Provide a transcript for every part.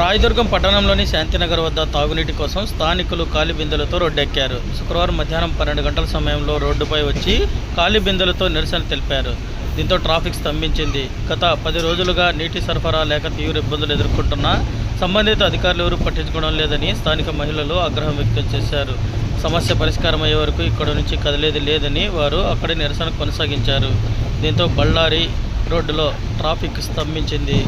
రాయదుర్గం పట్టణంలోని శాంతినగర్ వద్ద తాగునీటి కోసం స్థానికులు కాలిబిందెలతో రోడ్డెక్కారు. శుక్రవారం మధ్యాహ్నం పన్నెండు గంటల సమయంలో రోడ్డుపై వచ్చి కాలిబిందెలతో నిరసన తెలిపారు. దీంతో ట్రాఫిక్ స్తంభించింది. గత పది రోజులుగా నీటి సరఫరా లేక తీవ్ర ఇబ్బందులు ఎదుర్కొంటున్న సంబంధిత అధికారులు ఎవరూ పట్టించుకోవడం లేదని స్థానిక మహిళలు ఆగ్రహం వ్యక్తం చేశారు. సమస్య పరిష్కారం అయ్యే వరకు ఇక్కడ నుంచి కదిలేది లేదని వారు అక్కడి నిరసన కొనసాగించారు. దీంతో బళ్ళారి రోడ్డులో ట్రాఫిక్ స్తంభించింది.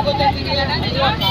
Terima kasih telah